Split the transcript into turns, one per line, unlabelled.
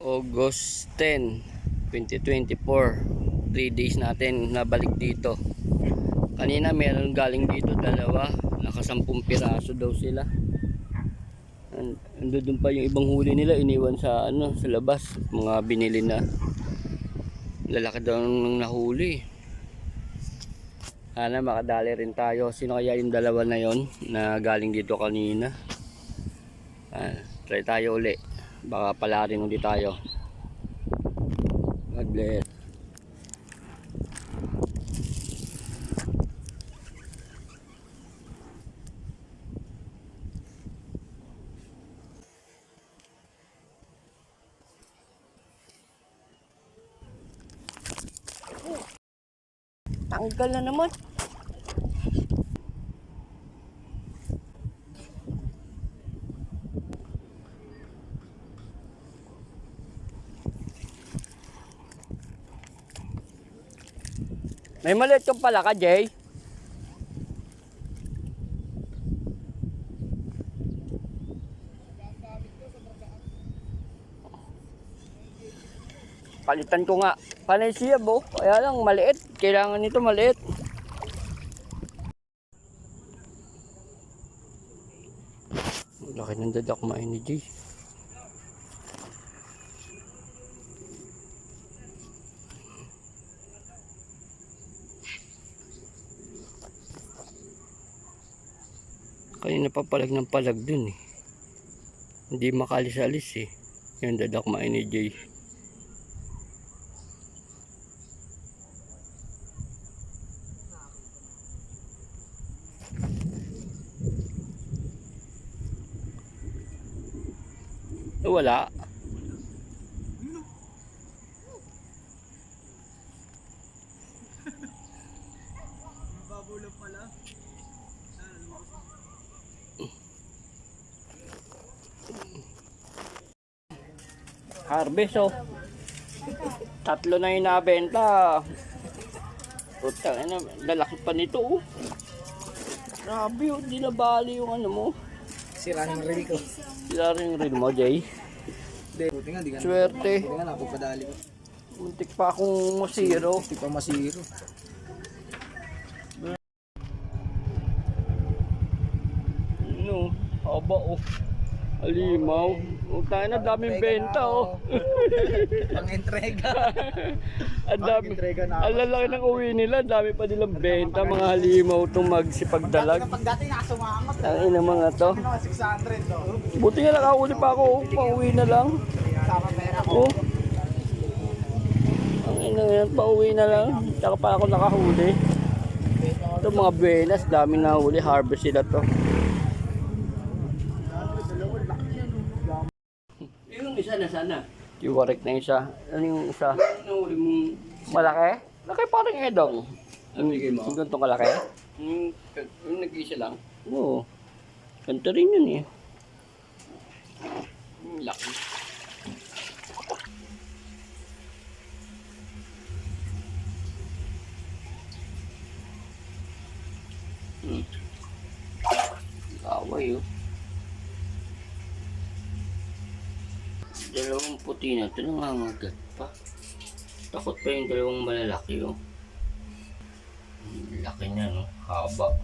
August 10, 2024. 3 days natin nabalik dito. Kanina meron galing dito dalawa. Nakasampung piraso daw sila. And, andun pa yung ibang huli nila iniwan sa ano sa labas mga binili na lalaki daw ng nahuli sana makadali rin tayo sino kaya yung dalawa na yon na galing dito kanina Ah, try tayo uli baka pala rin ulit tayo God bless Tanggal na naman. May maliit kang pala ka, Jay. Palitan ko nga. Panay siya, bo. Kaya lang, maliit. Kailangan nito maliit. Laki ng dadak kumain ni Jay. Kanina pa palag ng palag dun eh. Hindi makalis-alis eh. Yung dadak kumain ni Jay. Eh, Wala. Harvest oh. Tatlo na yung nabenta. Puta, ano, lalaki pa nito oh. Grabe oh, di nabali yung ano mo.
Sira ng reel ko.
Rin yung reel mo, Jay.
Buti nga, di ka
Swerte.
Buti nga, napapadali ko.
Muntik pa akong masiro.
Hindi pa masiro.
Ano, haba oh. Alimaw. Oh, tayo na daming benta oh.
Pang-entrega.
Ang dami.
Pang-entrega na
Ang lalaki ng uwi nila, ang dami pa nilang benta, mga halimaw itong magsipagdalag.
Pag dati nakasumangat,
Ang ina mga to.
mga 600 to.
Buti nga nakahuli pa ako, oh, pauwi na lang.
Sama pera ko.
Oh. Ang ina yan, pauwi na lang. Tsaka pa ako nakahuli. Ito mga buenas, dami nahuli, harvest sila to. Yung isa na sana. Yung correct na isa. Ano yung isa? Nahuli mong... Malaki? Laki parang edong. Ano yung mo? Yung gantong kalaki? Yung, yung nag-isa lang? Oo. Ganito rin yun eh. Yung laki. Hmm. Away oh. Dalawang puti na ito nangangagat pa. Takot pa yung dalawang malalaki oh. Laki niya no, haba.